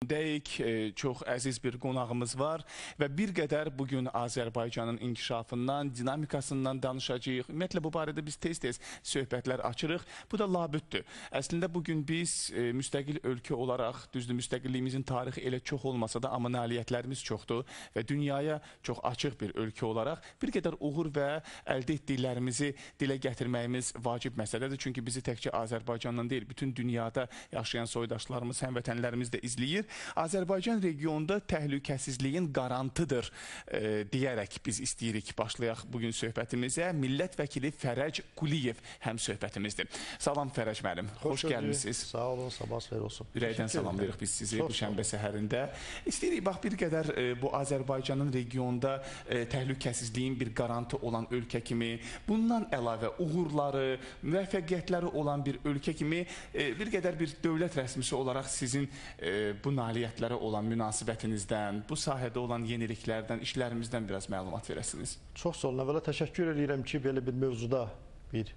Deyik, e, çox əziz bir qonağımız var və bir qədər bu gün Azərbaycanın inkişafından, dinamikasından danışacağıq. Ümumiyyətlə bu barədə biz tez-tez söhbətlər açırıq. Bu da labüddür. Əslində bu gün biz e, müstəqil ölkə olaraq, düzdür, müstəqilliyimizin tarixi elə çox olmasa da, amma nailiyyətlərimiz çoxdur və dünyaya çox açıq bir ölkə olaraq bir qədər uğur və əldə etdiklərimizi dilə gətirməyimiz vacib məsələdir. Çünki bizi təkcə Azərbaycandan deyil, bütün dünyada yaşayan soydaşlarımız, həmvətənlərimiz də izləyir. Azərbaycan regionda təhlükəsizliyin qarantıdır e, deyərək biz istəyirik başlayaq bugün söhbətimizə. Millət vəkili Fərəc Quliyev həm söhbətimizdir. Salam Fərəc müəllim. Xoş, Xoş gəlmisiniz. Sağ olun, sabah xeyir olsun. Ürəkdən salamlayırıq biz sizi bu şənbə səhərində. İstəyirik bax bir qədər e, bu Azərbaycanın regionda e, təhlükəsizliyin bir qarantı olan ölkə kimi, bundan əlavə uğurları, müvəffəqiyyətləri olan bir ölkə kimi e, bir qədər bir dövlət rəsmisi olaraq sizin e, bu nailiyyətlərə olan münasibətinizdən, bu sahədə olan yeniliklərdən, işlərimizdən biraz məlumat verəsiniz. Çox sağ olun. Əvvəla təşəkkür edirəm ki, belə bir mövzuda bir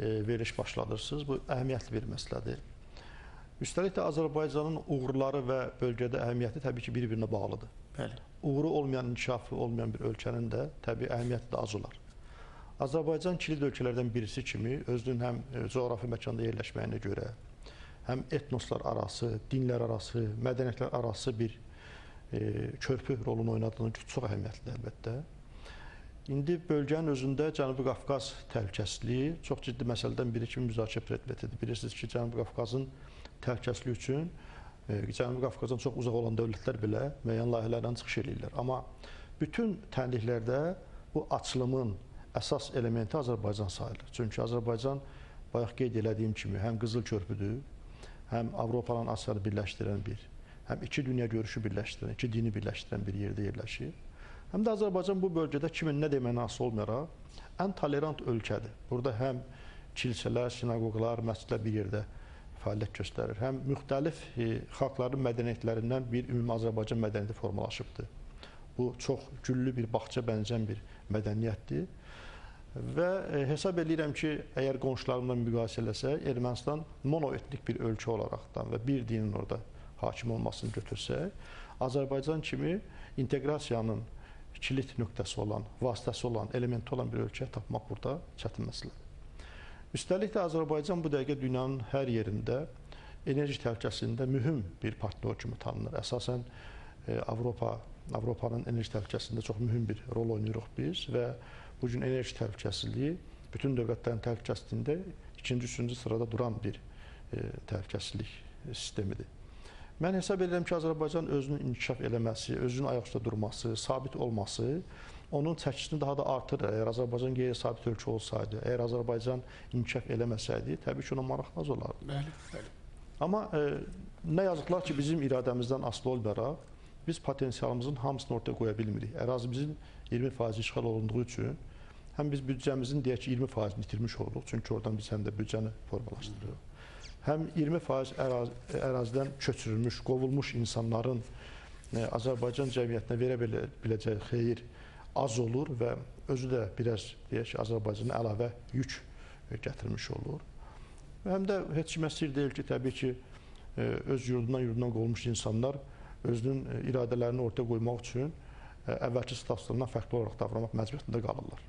e, veriş başladırsınız. Bu əhəmiyyətli bir məsələdir. Üstəlik də Azərbaycanın uğurları və bölgədə əhəmiyyəti təbii ki, bir-birinə bağlıdır. Bəli. Uğuru olmayan, inkişafı olmayan bir ölkənin də təbii əhəmiyyəti də az olar. Azərbaycan kilit ölkələrdən birisi kimi özünün həm e, coğrafi məkanda yerləşməyinə görə, həm etnoslar arası, dinlər arası, mədəniyyətlər arası bir e, körpü rolunu oynadığını çox əhəmiyyətlidir əlbəttə. İndi bölgənin özündə Cənubi Qafqaz təhlükəsizliyi çox ciddi məsələdən biri kimi müzakirə predmetidir. Bilirsiniz ki, Cənubi Qafqazın təhlükəsizliyi üçün e, Cənubi Qafqazdan çox uzaq olan dövlətlər belə müəyyən layihələrdən çıxış edirlər. Amma bütün tənliklərdə bu açılımın əsas elementi Azərbaycan sayılır. Çünki Azərbaycan bayaq qeyd elədiyim kimi həm qızıl körpüdür, həm Avropanın Asiyanı birləşdirən bir, həm iki dünya görüşü birləşdirən, iki dini birləşdirən bir yerdə yerləşir. Həm də Azərbaycan bu bölgədə kimin nə deməyə asılı olmayaraq ən tolerant ölkədir. Burada həm kilsələr, sinaqoqlar, məscidlər bir yerdə fəaliyyət göstərir. Həm müxtəlif e, xalqların mədəniyyətlərindən bir ümumi Azərbaycan mədəniyyəti formalaşıbdır. Bu çox güllü bir bağça bənzən bir mədəniyyətdir. Və e, hesab edirəm ki, əgər qonşularımla müqayisə eləsək, Ermənistan monoetnik bir ölkə olaraqdan və bir dinin orada hakim olmasını götürsək, Azərbaycan kimi inteqrasiyanın kilit nöqtəsi olan, vasitəsi olan, elementi olan bir ölkə tapmaq burada çətin məsələdir. Üstəlik də Azərbaycan bu dəqiqə dünyanın hər yerində enerji təhlükəsində mühüm bir partnyor kimi tanınır. Əsasən e, Avropa, Avropanın enerji təhlükəsində çox mühüm bir rol oynayırıq biz və bu gün enerji təhlükəsizliyi bütün dövlətlərin təhlükəsizliyində ikinci, üçüncü sırada duran bir e, təhlükəsizlik sistemidir. Mən hesab edirəm ki, Azərbaycan özünün inkişaf eləməsi, özünün ayaq üstə durması, sabit olması onun çəkisini daha da artırır. Əgər Azərbaycan qeyri-sabit ölkə olsaydı, əgər Azərbaycan inkişaf eləməsəydi, təbii ki, ona maraq az olardı. Bəli, bəli. Amma e, nə yazıqlar ki, bizim iradəmizdən asılı olmayaraq biz potensialımızın hamısını ortaya qoya bilmirik. Ərazimizin 20% işğal olunduğu üçün həm biz büdcəmizin deyək ki 20% itirmiş oluruq, çünki oradan biz həm də büdcəni formalaşdırırıq. Həm 20% əraz ərazidən köçürülmüş, qovulmuş insanların e, Azərbaycan cəmiyyətinə verə bilə, biləcəyi xeyir az olur və özü də biraz deyək ki, Azərbaycana əlavə yük e, gətirmiş olur. Və həm də heç kimə sir deyil ki, təbii ki, e, öz yurdundan, yurdundan qovulmuş insanlar özünün iradələrini ortaya qoymaq üçün əvvəlki statuslarından fərqli olaraq davranmaq məcburiyyətində qalırlar.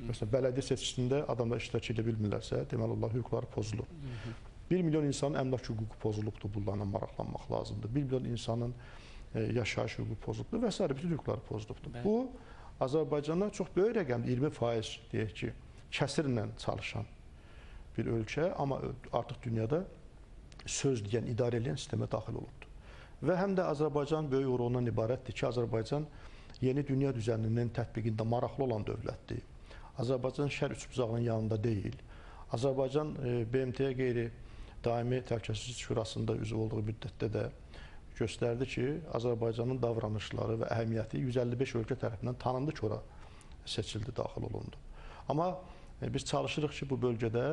Məsələn, bələdiyyə seçkisində adamlar iştirak edə bilmirlərsə, deməli onlar hüquqları pozulur. 1 milyon insanın əmlak hüququ pozulubdur, bunlarla maraqlanmaq lazımdır. 1 milyon insanın e, yaşayış hüququ pozulubdur və s. bütün hüquqları pozulubdur. Bəli. Bu Azərbaycanda çox böyük rəqəmdir, 20% deyək ki, kəsirlə çalışan bir ölkə, amma artıq dünyada söz deyən, idarə edən sistemə daxil olubdur. Və həm də Azərbaycan böyük uğurundan ibarətdir ki, Azərbaycan yeni dünya düzəninin tətbiqində maraqlı olan dövlətdir. Azərbaycan şər üçbucağının yanında deyil. Azərbaycan e, BMT-yə qeyri daimi təhlükəsizlik şurasında üzv olduğu müddətdə də göstərdi ki, Azərbaycanın davranışları və əhəmiyyəti 155 ölkə tərəfindən tanındı ki, ora seçildi, daxil olundu. Amma e, biz çalışırıq ki, bu bölgədə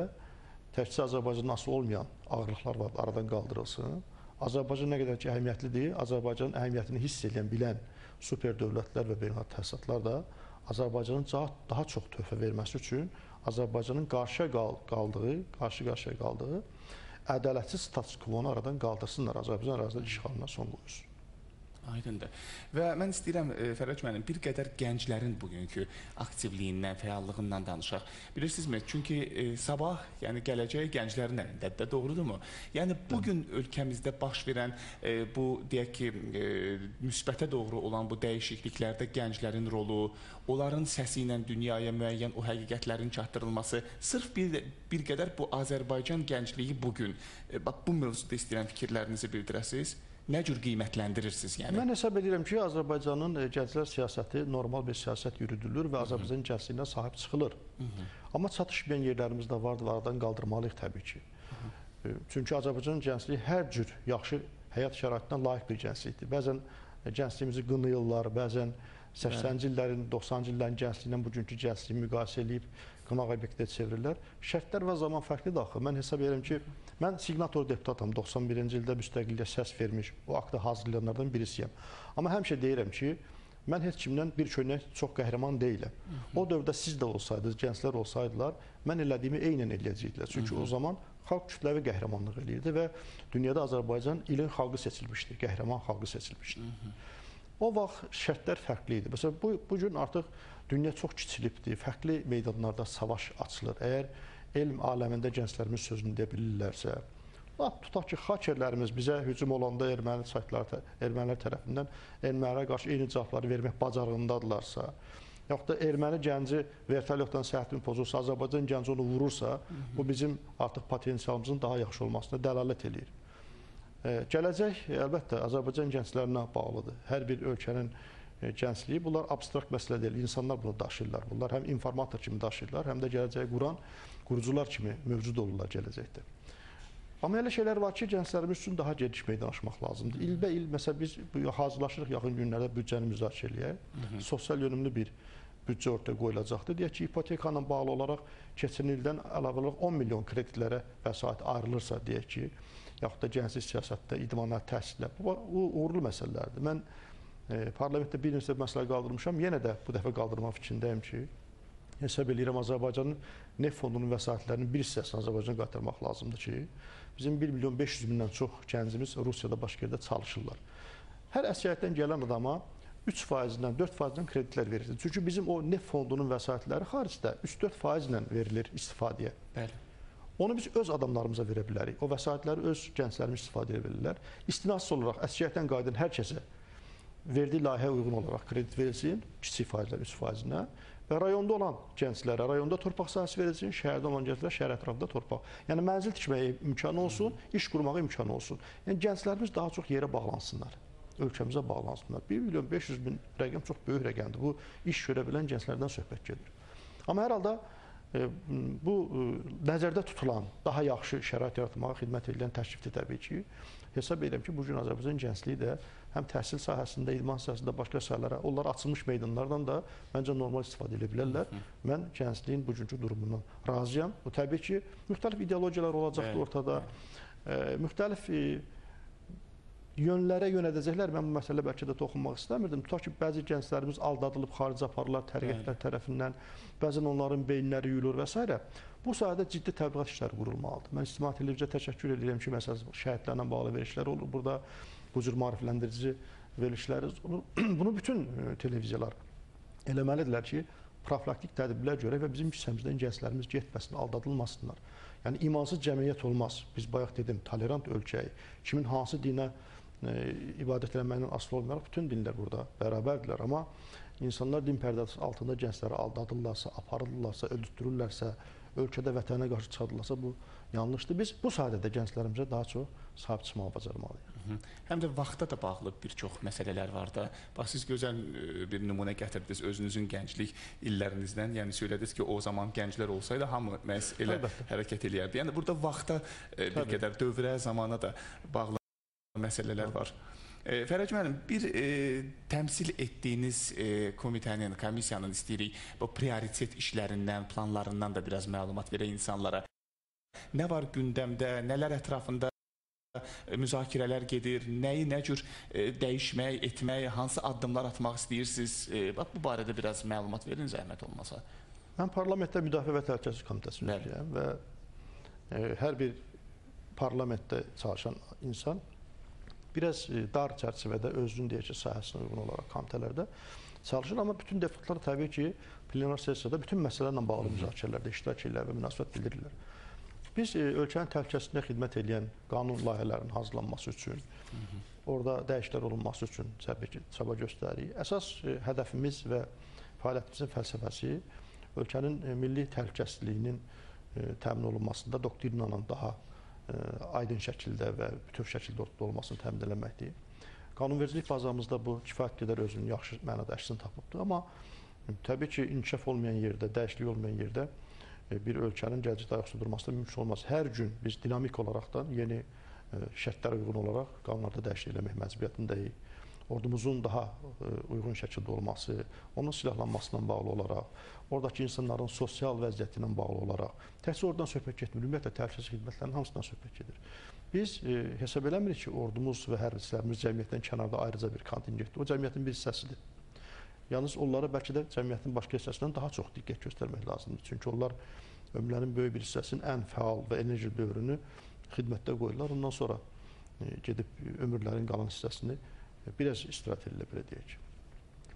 təkcə Azərbaycandan asılı olmayan ağırlıqlar var, aradan qaldırılsın. Azərbaycan nə qədər ki, əhəmiyyətlidir, Azərbaycanın əhəmiyyətini hiss edən, bilən super dövlətlər və beynəlxalq təsisatlar da Azərbaycanın daha çox töhfə verməsi üçün Azərbaycanın qarşıya qaldığı, qarşı-qarşıya qaldığı ədalətsiz status quo-nu aradan qaldırsınlar, Azərbaycan ərazisində işğalına son qoyulsun. Aydındır. Və mən istəyirəm e, Fərəc müəllim bir qədər gənclərin bugünkü aktivliyindən, fəallığından danışaq. Bilirsinizmi? Çünki e, sabah, yəni gələcək gənclərin əlindədir, doğrudurmu? Yəni bu gün ölkəmizdə baş verən e, bu deyək ki, e, müsbətə doğru olan bu dəyişikliklərdə gənclərin rolu, onların səsi ilə dünyaya müəyyən o həqiqətlərin çatdırılması, sırf bir bir qədər bu Azərbaycan gəncliyi bu gün e, bax bu mövzuda istəyirəm fikirlərinizi bildirəsiniz. Nə cür qiymətləndirirsiniz yəni? Mən hesab edirəm ki, Azərbaycanın e, gənclər siyasəti normal bir siyasət yürüdülür və Azərbaycan gəncliyinə sahib çıxılır. Hı -hı. Amma çatışmayan yerlərimiz də vardır, aradan qaldırmalıyıq təbii ki. Hı -hı. Çünki Azərbaycan gəncliyi hər cür yaxşı həyat şəraitinə layiq bir gənclikdir. Bəzən e, gəncliyimizi qınayırlar, bəzən 80-ci illərin, 90-cı illərin gəncliyindən bugünkü gəncliyi müqayisə edib qınaq obyektə çevirirlər. Şərtlər və zaman fərqlidir axı. Mən hesab edirəm ki, mən siqnator deputatam. 91-ci ildə müstəqilliyə səs vermiş, o aktı hazırlayanlardan birisiyəm. Amma həmişə deyirəm ki, mən heç kimdən bir köynək çox qəhrəman deyiləm. O dövrdə siz də olsaydınız, gənclər olsaydılar, mən elədiyimi eynən eləyəcəkdilər. Çünki o zaman xalq kütləvi qəhrəmanlıq eləyirdi və dünyada Azərbaycan ilin xalqı seçilmişdi, qəhrəman xalqı seçilmişdi. O vaxt şərtlər fərqli idi. Məsələn, bu, bu gün artıq dünya çox kiçilibdir, fərqli meydanlarda savaş açılır. Əgər elm aləmində gənclərimiz sözünü deyə bilirlərsə, lap tutaq ki, hakerlərimiz bizə hücum olanda erməni saytları, ermənilər tərəfindən ermənilərə qarşı eyni cavabları vermək bacarığındadılarsa, yaxud da erməni gənci vertolyotdan səhətini pozursa, Azərbaycan gənci onu vurursa, bu bizim artıq potensialımızın daha yaxşı olmasına dəlalət eləyir. Gələcək əlbəttə Azərbaycan gənclərinə bağlıdır. Hər bir ölkənin e, gəncliyi bunlar abstrakt məsələ deyil. İnsanlar bunu daşıyırlar. Bunlar həm informator kimi daşıyırlar, həm də gələcəyi quran qurucular kimi mövcud olurlar gələcəkdə. Amma elə şeylər var ki, gənclərimiz üçün daha geniş meydan açmaq lazımdır. İlbə il məsələn biz hazırlaşırıq yaxın günlərdə büdcəni müzakirə eləyək. Sosial yönümlü bir büdcə ortaya qoyulacaqdır. Deyək ki, ipoteka ilə bağlı olaraq keçən ildən əlavə olaraq 10 milyon kreditlərə vəsait ayrılırsa, deyək ki, yaxud da gənclik siyasətdə, idmanat, təhsillə. Bu uğurlu məsələlərdir. Mən e, parlamentdə bir neçə məsələ qaldırmışam. Yenə də bu dəfə qaldırmaq fikrindəyim ki, hesab edirəm Azərbaycanın neft fondunun vəsaitlərinin bir hissəsini Azərbaycana qaytarmaq lazımdır ki, bizim 1 milyon 500 mindən çox gəncimiz Rusiyada başqa yerdə çalışırlar. Hər əsgərlikdən gələn adama 3 faizindən, 4 faizindən kreditlər verilir. Çünki bizim o neft fondunun vəsaitləri xaricdə 3-4 faizlə verilir istifadəyə. Bəli. Onu biz öz adamlarımıza verə bilərik. O vəsaitləri öz gənclərimiz istifadə edə bilirlər. İstinasız olaraq əsgərlikdən qayıdan hər kəsə verdiyi layihəyə uyğun olaraq kredit verilsin, kiçik faizlə, 3 faizinə və rayonda olan gənclərə rayonda torpaq sahəsi verilsin, şəhərdə olan gənclərə şəhər ətrafında torpaq. Yəni mənzil tikməyə imkanı olsun, iş qurmağa imkanı olsun. Yəni gənclərimiz daha çox yerə bağlansınlar ölkəmizə bağlansınlar. 1 milyon 500 min rəqəm çox böyük rəqəmdir. Bu iş görə bilən gənclərdən söhbət gedir. Amma hər halda bu nəzərdə tutulan daha yaxşı şərait yaratmağa xidmət edən təklifdir təbii ki. Hesab edirəm ki, bu gün Azərbaycan gəncliyi də həm təhsil sahəsində, idman sahəsində, başqa sahələrə, onlar açılmış meydanlardan da məncə normal istifadə edə bilərlər. Mən gəncliyin bugünkü durumundan razıyam. Bu təbii ki, müxtəlif ideologiyalar olacaqdır ortada. Müxtəlif yönlərə yönədəcəklər. Mən bu məsələ bəlkə də toxunmaq istəmirdim. Tutaq ki, bəzi gənclərimiz aldadılıb xaric aparırlar tərəqqətlər tərəfindən. Bəzən onların beyinləri yuyulur və s. Bu sahədə ciddi təbliğat işləri qurulmalıdır. Mən İctimai televiziyaya təşəkkür edirəm ki, məsələn, şəhidlərlə bağlı verilişlər olur. Burada bu cür maarifləndirici verilişləri bunu bütün e, televiziyalar eləməlidirlər ki, profilaktik tədbirlər görək və bizim hissəmizdən gənclərimiz getməsin, aldadılmasınlar. Yəni imansız cəmiyyət olmaz. Biz bayaq dedim, tolerant ölkəyik. Kimin hansı dinə ibadət eləməkdən asılı olmayaraq bütün dinlər burada bərabərdirlər. Amma insanlar din pərdəsi altında gəncləri aldadırlarsa, aparırlarsa, öldürürlərsə, ölkədə vətənə qarşı çıxardılarsa bu yanlışdır. Biz bu sahədə gənclərimizə daha çox sahib çıxmağı bacarmalıyıq. Həm də vaxta da bağlı bir çox məsələlər var da. Bax siz gözəl bir nümunə gətirdiniz özünüzün gənclik illərinizdən. Yəni söylədiniz ki, o zaman gənclər olsaydı hamı məhz elə Əlbəttə. hərəkət eləyərdi. Yəni burada vaxta bir Təbii. qədər dövrə, zamana da bağlı məsələlər var. E, Fərəc müəllim, bir e, təmsil etdiyiniz e, komitənin, komissiyanın istəyirik bu prioritet işlərindən, planlarından da biraz məlumat verək insanlara. Nə var gündəmdə, nələr ətrafında müzakirələr gedir, nəyi nə cür e, dəyişmək, etmək, hansı addımlar atmaq istəyirsiniz? E, bax bu barədə biraz məlumat verin zəhmət olmasa. Mən parlamentdə Müdafiə və Təhlükəsizlik Komitəsində üzvüyəm və e, hər bir parlamentdə çalışan insan biraz e, dar çərçivədə özünün deyək ki, sahəsinə uyğun olaraq komitələrdə çalışır, amma bütün deputatlar təbii ki, plenar sessiyada bütün məsələlərlə bağlı müzakirələrdə iştirak edirlər və münasibət bildirirlər. Biz e, ölkənin təhlükəsizliyinə xidmət edən qanun layihələrinin hazırlanması üçün, orada dəyişikliklər olunması üçün çaba göstəririk. Əsas e, hədəfimiz və fəaliyyətimizin fəlsəfəsi ölkənin e, milli təhlükəsizliyinin e, təmin olunmasında doktrinanın daha aydın şəkildə və bütöv şəkildə olmasını təmin etməkdir. Qanunvericilik bazamızda bu kifayət qədər özünün yaxşı mənada əksini tapıbdır, amma təbii ki, inkişaf olmayan yerdə, dəyişiklik olmayan yerdə bir ölkənin gələcəkdə ayaq üstə durması da mümkün olmaz. Hər gün biz dinamik olaraqdan yeni şərtlərə uyğun olaraq qanunlarda dəyişiklik eləmək məcburiyyətindəyik ordumuzun daha e, uyğun şəkildə olması, onun silahlanmasından bağlı olaraq, oradakı insanların sosial vəziyyəti ilə bağlı olaraq, təhsil oradan söhbət getmir, ümumiyyətlə təhlükəsizlik xidmətlərinin hamısından söhbət gedir. Biz e, hesab eləmirik ki, ordumuz və hərbçilərimiz cəmiyyətdən kənarda ayrıca bir kontingentdir. O cəmiyyətin bir hissəsidir. Yalnız onlara bəlkə də cəmiyyətin başqa hissəsindən daha çox diqqət göstərmək lazımdır. Çünki onlar ömrlərinin böyük bir hissəsinin ən fəal və enerji dövrünü xidmətdə qoyurlar. Ondan sonra e, gedib ömürlərin qalan hissəsini biraz istirahət edilə belə deyək.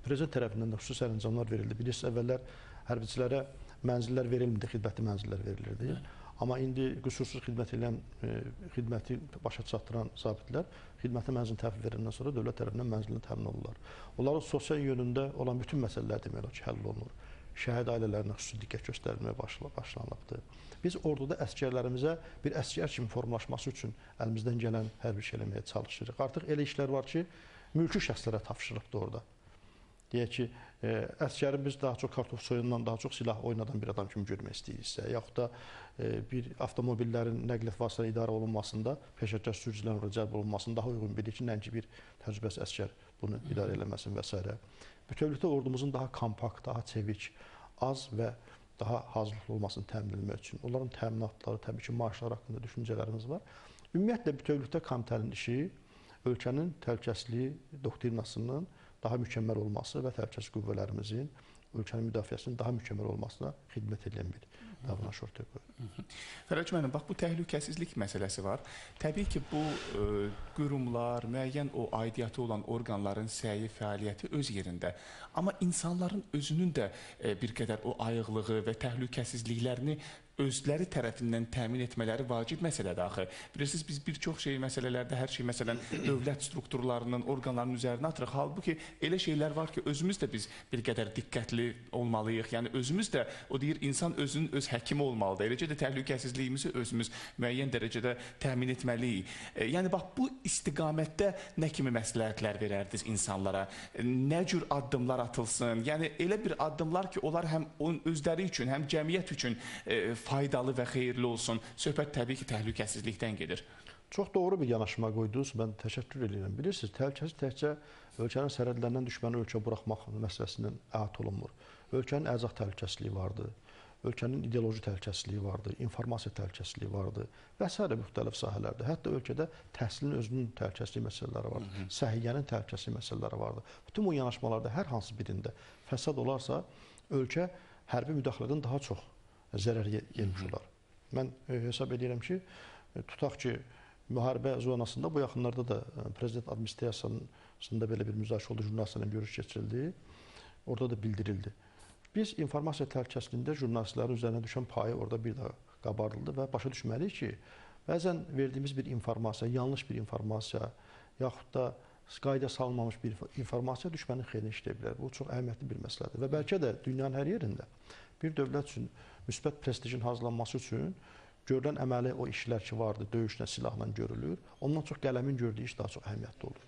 Prezident tərəfindən də xüsusi sərəncamlar verildi. Bilirsiniz, əvvəllər hərbiçilərə mənzillər verilmirdi, xidmətli mənzillər verilirdi. Hı. Amma indi qüsursuz xidmət edən, e, xidməti başa çatdıran zabitlər xidmətə mənzil təhvil verəndən sonra dövlət tərəfindən mənzilini təmin olurlar. Onların sosial yönündə olan bütün məsələlər demək olar ki, həll olunur. Şəhid ailələrinə xüsusi diqqət göstərilməyə başlanılıbdır. Biz orduda əskərlərimizə bir əskər kimi formalaşması üçün əlimizdən gələn hər bir şey eləməyə çalışırıq. Artıq elə işlər var ki, mülki şəxslərə tapşırılıbdır orada. Deyək ki, e, əskəri biz daha çox kartof soyundan daha çox silah oynadan bir adam kimi görmək istəyiriksə, yaxud da e, bir avtomobillərin nəqliyyat vasitələri idarə olunmasında peşəkar sürücülərin cəlb olunmasında daha uyğun bilir ki, nəinki bir təcrübəsi əskər bunu idarə eləməsin və s. Bütövlükdə ordumuzun daha kompakt, daha çevik, az və daha hazırlıqlı olmasını təmin etmək üçün onların təminatları, təbii ki, maaşları haqqında düşüncələrimiz var. Ümumiyyətlə bütövlükdə komitənin işi ölkənin təhlükəsizliyi doktrinasının daha mükəmməl olması və təhlükəsizlik qüvvələrimizin ölkənin müdafiəsinin daha mükəmməl olmasına xidmət edən bir davranış ortaya qoyur. Fərəc müəllim, bax bu təhlükəsizlik məsələsi var. Təbii ki, bu ə, e, qurumlar, müəyyən o aidiyyatı olan orqanların səyi, fəaliyyəti öz yerində. Amma insanların özünün də ə, e, bir qədər o ayıqlığı və təhlükəsizliklərini özləri tərəfindən təmin etmələri vacib məsələdir axı. Bilirsiniz, biz bir çox şey məsələlərdə hər şey məsələn dövlət strukturlarının, orqanlarının üzərinə atırıq. Halbuki elə şeylər var ki, özümüz də biz bir qədər diqqətli olmalıyıq. Yəni özümüz də o deyir insan özünün öz həkimi olmalıdır. Eləcə də təhlükəsizliyimizi özümüz müəyyən dərəcədə təmin etməliyik. E, yəni bax bu istiqamətdə nə kimi məsləhətlər verərdiniz insanlara? Nə cür addımlar atılsın? Yəni elə bir addımlar ki, onlar həm özləri üçün, həm cəmiyyət üçün e, faydalı və xeyirli olsun. Söhbət təbii ki, təhlükəsizlikdən gedir. Çox doğru bir yanaşma qoydunuz. Mən təşəkkür edirəm. Bilirsiniz, təhlükəsizlik təkcə ölkənin sərhədlərindən düşməni ölkə buraxmaq məsələsindən əhatə olunmur. Ölkənin ərzaq təhlükəsizliyi vardır. Ölkənin ideoloji təhlükəsizliyi vardır, informasiya təhlükəsizliyi vardır və s. müxtəlif sahələrdə. Hətta ölkədə təhsilin özünün təhlükəsizlik məsələləri var, səhiyyənin təhlükəsizlik məsələləri vardır. Bütün bu yanaşmalarda hər hansı birində fəsad olarsa, ölkə hərbi müdaxilədən daha çox zərər yemiş olar. Mən e, hesab edirəm ki, e, tutaq ki, müharibə zonasında bu yaxınlarda da e, prezident administrasiyasında belə bir müzakirə oldu, jurnalistlərlə görüş keçirildi. Orada da bildirildi. Biz informasiya təhlükəsizliyində jurnalistlərin üzərinə düşən payı orada bir daha qabardıldı və başa düşməliyik ki, bəzən verdiyimiz bir informasiya, yanlış bir informasiya, yaxud da qayda salınmamış bir informasiya düşmənin xeyrinə işləyə bilər. Bu çox əhəmiyyətli bir məsələdir və bəlkə də dünyanın hər yerində bir dövlət üçün müsbət prestijin hazırlanması üçün görülən əməli o işlər ki vardı, döyüşlə, silahla görülür. Ondan çox qələmin gördüyü iş daha çox əhəmiyyətli olur.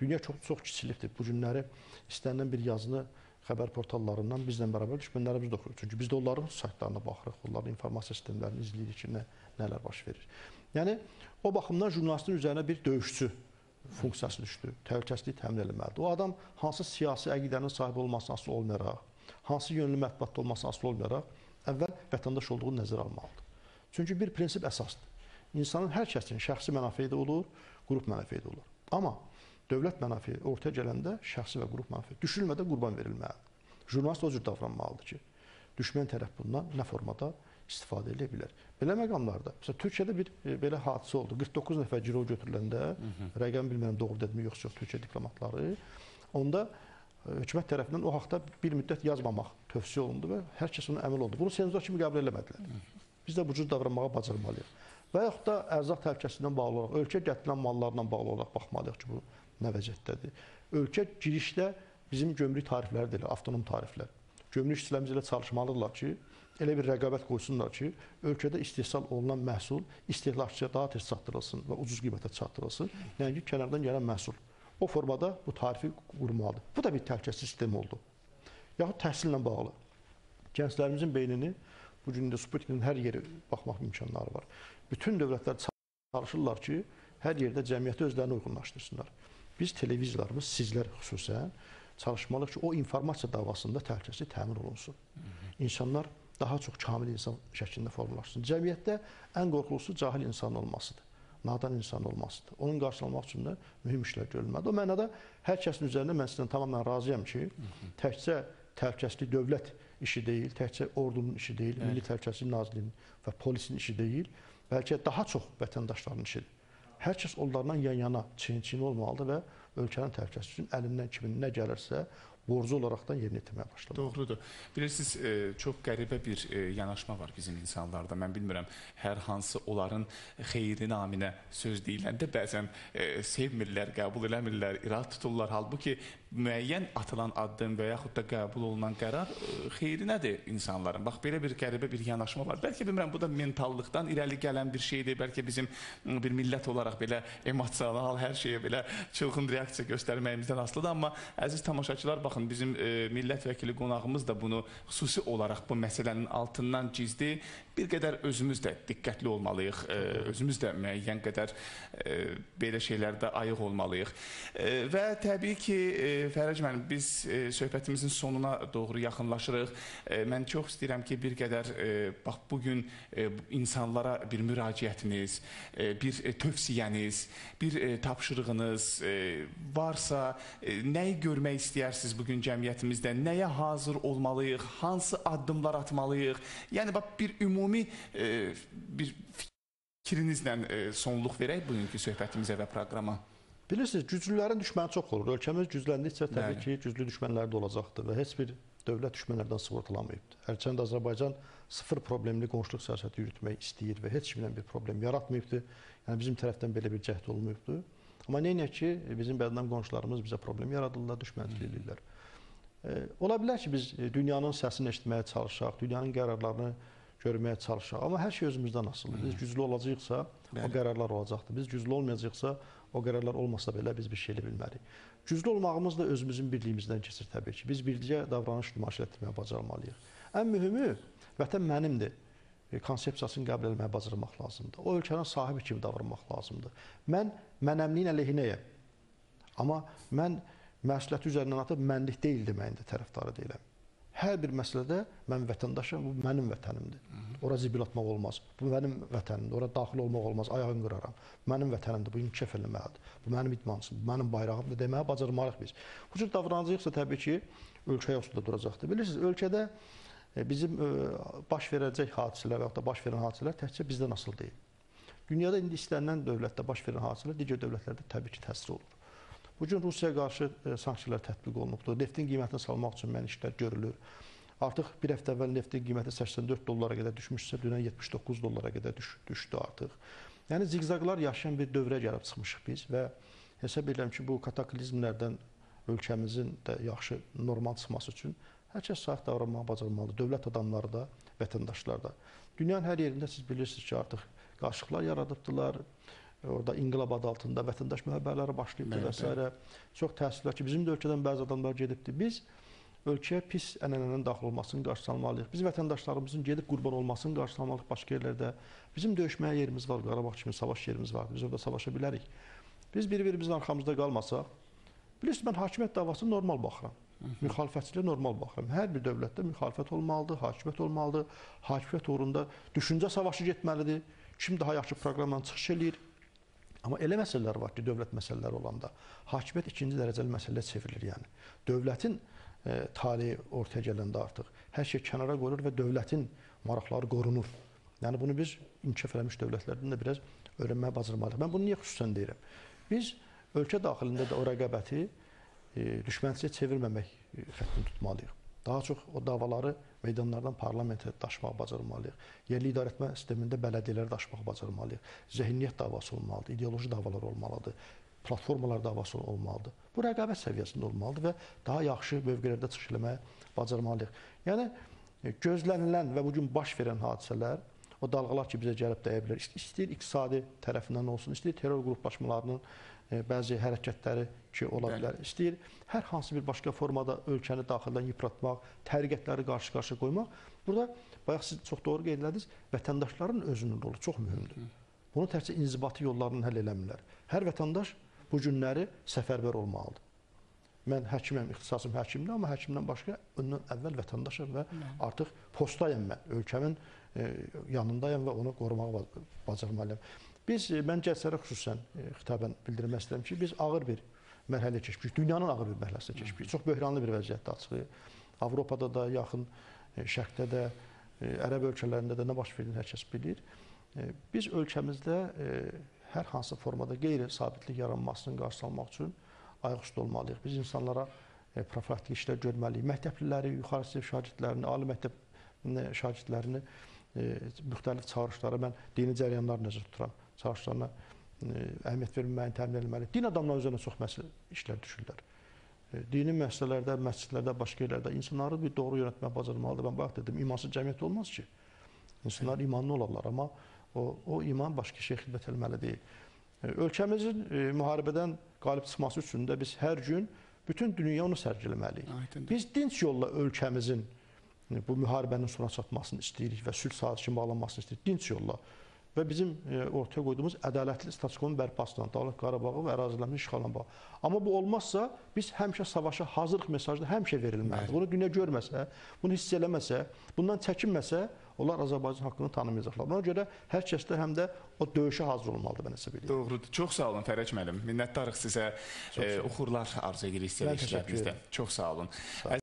Dünya çox çox kiçilikdir. Bu günləri istənilən bir yazını xəbər portallarından bizlə bərabər düşmənlərimiz də oxuyur. Çünki biz də onların saytlarına baxırıq, onların informasiya sistemlərini izləyirik ki, nə, nələr baş verir. Yəni o baxımdan jurnalistin üzərinə bir döyüşçü funksiyası düşdü. Təhlükəsizliyi təmin etməlidir. O adam hansı siyasi əqidənin sahibi olmasına asılı olmayaraq, hansı yönlü mətbuatda olmasına asılı olmayaraq əvvəl vətəndaş olduğunu nəzərə almalıdır. Çünki bir prinsip əsasdır. İnsanın hər kəsin şəxsi mənafeyi də olur, qrup mənafeyi də olur. Amma dövlət mənafeyi ortaya gələndə şəxsi və qrup mənafeyi düşülmədən qurban verilməlidir. Jurnalist o cür davranmalıdır ki, düşmən tərəf bundan nə formada istifadə edə bilər. Belə məqamlarda, məsələn, Türkiyədə bir e, belə hadisə oldu. 49 nəfər girov götürüləndə, rəqəm bilmirəm doğru dedim yox, yox, Türkiyə diplomatları, onda hökumət tərəfindən o haqda bir müddət yazmamaq tövsiyə olundu və hər kəs ona əməl oldu. Bunu senzor kimi qəbul eləmədilər. Biz də bu cür davranmağa bacarmalıyıq. Və yaxud da ərzaq təhlükəsizliyindən bağlı olaraq, ölkə gətirilən mallarla bağlı olaraq baxmalıyıq ki, bu nə vəziyyətdədir. Ölkə girişdə bizim gömrük tarifləri deyilir, avtonom tariflər. Gömrük işçilərimiz elə çalışmalıdırlar ki, elə bir rəqabət qoysunlar ki, ölkədə istehsal olunan məhsul istehlakçıya daha tez çatdırılsın və ucuz qiymətə çatdırılsın. Yəni ki, kənardan gələn məhsul. O formada bu tarifi qurmalıdır. Bu da bir təhlükəsizlik sistemi oldu. Yaxud təhsillə bağlı. Gənclərimizin beynini bu gün də Sputnikin hər yeri baxmaq imkanları var. Bütün dövlətlər çalışırlar ki, hər yerdə cəmiyyəti özlərinə uyğunlaşdırsınlar. Biz televizorlarımız, sizlər xüsusən çalışmalıyıq ki, o informasiya davasında təhlükəsizlik təmin olunsun. İnsanlar daha çox kamil insan şəklində formalaşsın. Cəmiyyətdə ən qorxulusu cahil insan olmasıdır. Nadan insan olmasıdır. Onun qarşılanmaq üçün də mühüm işlər görülməlidir. O mənada hər kəsin üzərində mən sizdən tamamilə razıyam ki, təkcə təhlükəsizlik dövlət işi deyil, təkcə ordunun işi deyil, Milli Təhlükəsizlik Nazirliyinin və polisin işi deyil, bəlkə daha çox vətəndaşların işidir. Hər kəs onlarla yan-yana, çiyin-çiyin olmalıdır və ölkənin təhlükəsizliyi üçün əlindən kimin nə gəlirsə, borcu olaraqdan yerinə yetirməyə başlamaq. Doğrudur. Bilirsiniz, e, çox qəribə bir e, yanaşma var bizim insanlarda. Mən bilmirəm, hər hansı onların xeyri naminə söz deyiləndə bəzən e, sevmirlər, qəbul eləmirlər, irad tuturlar. Halbuki müəyyən atılan addım və yaxud da qəbul olunan qərar e, xeyrinədir insanların. Bax belə bir qəribə bir yanaşma var. Bəlkə bilmirəm bu da mentallıqdan irəli gələn bir şeydir. Bəlkə bizim bir millət olaraq belə emosional hər şeyə belə çılğın reaksiya göstərməyimizdən asılıdır. Amma əziz tamaşaçılar, baxın bizim e, millət vəkili qonağımız da bunu xüsusi olaraq bu məsələnin altından gizli bir qədər özümüz də diqqətli olmalıyıq. E, özümüz də müəyyən qədər e, belə şeylərdə ayıq olmalıyıq. E, və təbii ki, e, Fərəc müəllim, biz e, söhbətimizin sonuna doğru yaxınlaşırıq. E, mən çox istəyirəm ki, bir qədər e, bax bu gün insanlara bir müraciətiniz, e, bir e, tövsiyəniz, bir e, tapşırığınız e, varsa, e, nəyi görmək istəyirsiniz bu gün cəmiyyətimizdə? Nəyə hazır olmalıyıq? Hansı addımlar atmalıyıq? Yəni bax bir ümumi e, bir fikrinizlə e, sonluq verək bugünkü söhbətimizə və proqrama. Bilirsiniz, güclülərin düşməni çox olur. Ölkəmiz gücləndikcə təbii Bəli. ki, güclü düşmənlər də olacaqdır və heç bir dövlət düşmənlərdən sığortalanmayıbdır. Hərçənd Azərbaycan sıfır problemli qonşuluq siyasəti yürütmək istəyir və heç kimlə bir problem yaratmayıbdır. Yəni bizim tərəfdən belə bir cəhd olmayıbdır. Amma neynək ki, bizim bədnam qonşularımız bizə problem yaradırlar, düşmənçilik edirlər. E, ola bilər ki, biz dünyanın səsini eşitməyə çalışaq, dünyanın qərarlarını görməyə çalışaq. Amma hər şey özümüzdən asılıdır. Biz güclü olacağıqsa, o Bəli. qərarlar olacaqdır. Biz güclü olmayacaqsa, o qərarlar olmasa belə biz bir şey edə bilmərik. Güclü olmağımız da özümüzün birliyimizdən keçir təbii ki. Biz birlicə davranış nümayiş etdirməyə bacarmalıyıq. Ən mühümü vətən mənimdir. E, konsepsiyasını qəbul etməyə bacarmaq lazımdır. O ölkənin sahibi kimi davranmaq lazımdır. Mən mənəmliyin əleyhinəyəm. Amma mən məsuliyyəti üzərindən atıb mənlik deyil deməyin də tərəfdarı deyiləm. Hər bir məsələdə mən vətəndaşam, bu mənim vətənimdir. Ora zibil atmaq olmaz. Bu mənim vətənimdir. Ora daxil olmaq olmaz. Ayağını qıraram. Mənim vətənimdir. Bu inkişaf eləməlidir. Bu mənim idmançımdır. Bu mənim bayrağımdır deməyə bacarmalıyıq biz. Bu cür davranacaqsa təbii ki, ölkə yoxsulda duracaqdır. Bilirsiniz, ölkədə e, bizim e, baş verəcək hadisələr və ya da baş verən hadisələr təkcə bizdən asılı deyil. Dünyada indi istənilən dövlətdə baş verən hadisələr digər dövlətlərdə təbii ki, təsir olur. Bu gün Rusiyaya qarşı e, sanksiyalar tətbiq olunubdur. Neftin qiymətini salmaq üçün mən işlər görülür. Artıq bir həftə əvvəl neftin qiyməti 84 dollara qədər düşmüşsə, dünən 79 dollara qədər düş, düşdü artıq. Yəni ziqzaqlar yaşayan bir dövrə gəlib çıxmışıq biz və hesab edirəm ki, bu kataklizmlərdən ölkəmizin də yaxşı normal çıxması üçün hər kəs sahib davranmağı bacarmalıdır. Dövlət adamları da, vətəndaşlar da. Dünyanın hər yerində siz bilirsiniz ki, artıq qarşılıqlar yaradıbdılar. Orada inqilab adı altında vətəndaş müharibələri başlayıbdı və s. Çox təəssüflər ki, bizim də ölkədən bəzi adamlar gedibdi. Biz ölkəyə pis ənənənin daxil olmasını qarşısını almalıyıq. Biz vətəndaşlarımızın gedib qurban olmasını qarşısını almalıyıq başqa yerlərdə. Bizim döyüşməyə yerimiz var, Qarabağ kimi savaş yerimiz var. Biz orada savaşa bilərik. Biz bir-birimizin arxamızda qalmasaq, bilirsiniz mən hakimiyyət davasına normal baxıram. Müxalifətçiliyə normal baxıram. Hər bir dövlətdə müxalifət olmalıdır, hakimiyyət olmalıdır. Hakimiyyət uğrunda düşüncə savaşı getməlidir. Kim daha yaxşı proqramla çıxış eləyir, Amma elə məsələlər var ki, dövlət məsələləri olanda hakimiyyət ikinci dərəcəli məsələyə çevrilir yəni. Dövlətin e, taleyi ortaya gələndə artıq hər şey kənara qoyulur və dövlətin maraqları qorunur. Yəni bunu biz inkişaf eləmiş dövlətlərdən də biraz öyrənməyə bacarmalıyıq. Mən bunu niyə xüsusən deyirəm? Biz ölkə daxilində də o rəqabəti e, düşmənçiyə çevirməmək xəttini tutmalıyıq. Daha çox o davaları meydanlardan parlamentə daşımaq bacarmalıyıq. Yerli idarəetmə sistemində bələdiyyələri daşımaq bacarmalıyıq. Zəhniyyət davası olmalıdır, ideoloji davalar olmalıdır, platformalar davası olmalıdır. Bu rəqabət səviyyəsində olmalıdır və daha yaxşı mövqelərdə çıxış eləməyə bacarmalıyıq. Yəni e, gözlənilən və bu gün baş verən hadisələr o dalğalar ki bizə gəlib dəyə bilər. İst- İstəyir iqtisadi tərəfindən olsun, istəyir terror qruplaşmalarının e, bəzi hərəkətləri ki ola Bəli. bilər. İstəyir hər hansı bir başqa formada ölkəni daxildən yıpratmaq, təriqətləri qarşı-qarşıya qoymaq. Burada bayaq siz çox doğru qeyd elədiniz, vətəndaşların özünün rolu çox mühümdür. Bunu təkcə inzibati yollarla həll eləmirlər. Hər vətəndaş bu günləri səfərbər olmalıdır. Mən həkiməm, ixtisasım həkimdir, amma həkimdən başqa ondan əvvəl vətəndaşam və artıq postdayam mən. Ölkəmin e, yanındayam və onu qorumağa ba- bacarmalıyam. Biz e, mən Gənclərə xüsusən e, xitabən bildirmək istəyirəm ki, biz ağır bir mərhələyə keçmişik. Dünyanın ağır bir mərhələsinə keçmişik. Çox böhranlı bir vəziyyətdə açıq. Avropada da, yaxın e, şərqdə də, e, ərəb ölkələrində də nə baş verdiyini hər kəs bilir. E, Biz ölkəmizdə hər hansı formada qeyri-sabitlik yaranmasının qarşısı almaq üçün ayaqüstü olmalıyıq. Biz insanlara profilaktik işlər görməliyik. Məktəbliləri, yuxarı sinif şagirdlərini, ali məktəb şagirdlərini müxtəlif çağırışlara mən dini cərəyanlar nəzərdə tuturam. Çağırışlarına əhəmiyyət verilməyini təmin edilməli. Din adamları üzərinə çox məsələ işlər düşürlər. Dini müəssisələrdə, məscidlərdə, başqa yerlərdə insanları bir doğru yönətməyə bacarmalıdır. Mən bayaq dedim, imansız cəmiyyət olmaz ki. İnsanlar imanlı olarlar, amma o, o iman başqa şey xidmət etməli deyil. Ölkəmizin e, müharibədən qalib çıxması üçün də biz hər gün bütün dünya onu sərgiləməliyik. Biz dinc yolla ölkəmizin e, bu müharibənin sona çatmasını istəyirik və sülh sazişinin bağlanmasını istəyirik. Dinc yolla və bizim e, ortaya qoyduğumuz ədalətli statusunun bərpasına, Dağlıq Qarabağı və ərazilərin işğalına bağlı. Amma bu olmazsa biz həmişə savaşa hazırlıq mesajı həmişə verilməlidir. Bunu dünya görməsə, bunu hiss eləməsə, bundan çəkinməsə, onlar Azərbaycan haqqını tanımayacaqlar. Ona görə hər kəsdə həm də o döyüşə hazır olmalıdır mən hesab edirəm. Doğrudur. Çox sağ olun Fərəc müəllim. Minnətdarıq sizə. E, uğurlar arzu edirik təşəkkür işlərinizdə. Çox sağ olun.